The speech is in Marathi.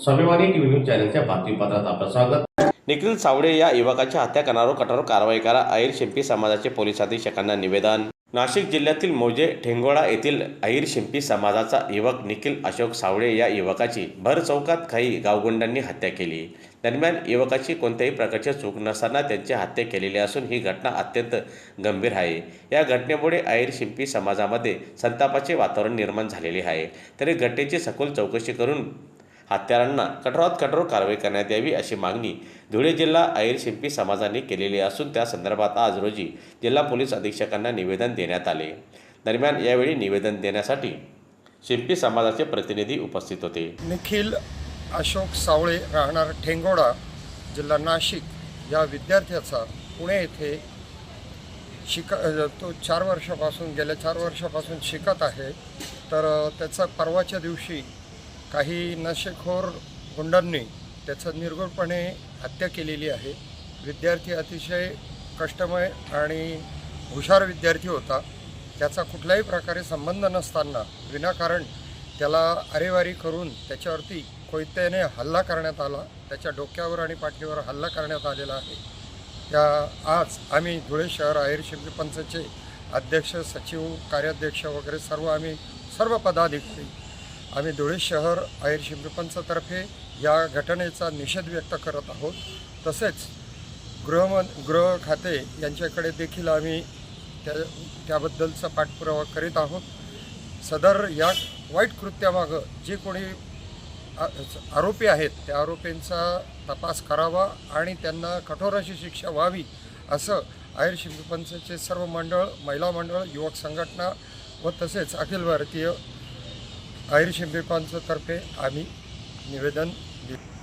स्वाभिमानी टीव्ही न्यूज चॅनलच्या बातमीपत्रात आपलं स्वागत. निखिल सावडे या युवकाच्या हत्या करणारो कठोर कारवाई करा अहिर शिंपी समाजाचे पोलीस अधीक्षकांना निवेदन. नाशिक जिल्ह्यातील मौजे ठेंगोळा येथील अहिर शिंपी समाजाचा युवक निखिल अशोक सावळे या युवकाची भर चौकात काही गावगुंडांनी हत्या केली. दरम्यान युवकाची कोणत्याही प्रकारची चूक नसताना त्यांची हत्या केलेली असून ही घटना अत्यंत गंभीर आहे. या घटनेमुळे अहिर शिंपी समाजामध्ये संतापाचे वातावरण निर्माण झालेले आहे. तरी घटनेची सखोल चौकशी करून हत्यारांना कठोरात कठोर कारवाई करण्यात यावी अशी मागणी धुळे जिल्हा अहिर शिंपी समाजाने केलेली असून त्या संदर्भात आज रोजी जिल्हा पोलीस अधीक्षकांना निवेदन देण्यात आले. दरम्यान यावेळी निवेदन देण्यासाठी शिंपी समाजाचे प्रतिनिधी उपस्थित होते. निखिल अशोक सावळे राहणार ठेंगोडा जिल्हा नाशिक. या विद्यार्थ्याचा पुणे येथे शिक तो चार वर्षापासून गेल्या चार वर्षापासून शिकत आहे. तर त्याचा परवाच्या दिवशी काही नशेखोर गुंडांनी त्याचं निर्गुणपणे हत्या केलेली आहे. विद्यार्थी अतिशय कष्टमय आणि हुशार विद्यार्थी होता. त्याचा कुठल्याही प्रकारे संबंध नसताना विनाकारण त्याला अरेवारी करून त्याच्यावरती कोयत्याने हल्ला करण्यात आला. त्याच्या डोक्यावर आणि पाठीवर हल्ला करण्यात आलेला आहे. त्या आज आम्ही धुळे शहर आहेर शिंपी पंचचे अध्यक्ष सचिव कार्याध्यक्ष वगैरे सर्व आम्ही सर्व पदाधिकारी आम्ही धुळे शहर आहेर शिंपी या घटनेचा निषेध व्यक्त करत आहोत. तसेच गृहमन गृह खाते यांच्याकडे देखील आम्ही त्या त्याबद्दलचा पाठपुरावा करीत आहोत. सदर या वाईट कृत्यामागं जे कोणी आरोपी आहेत त्या आरोपींचा तपास करावा आणि त्यांना कठोर अशी शिक्षा व्हावी असं आहेर शिंपी सर्व मंडळ महिला मंडळ युवक संघटना व तसेच अखिल भारतीय आहेर शिंपी आम्ही निवेदन दिलं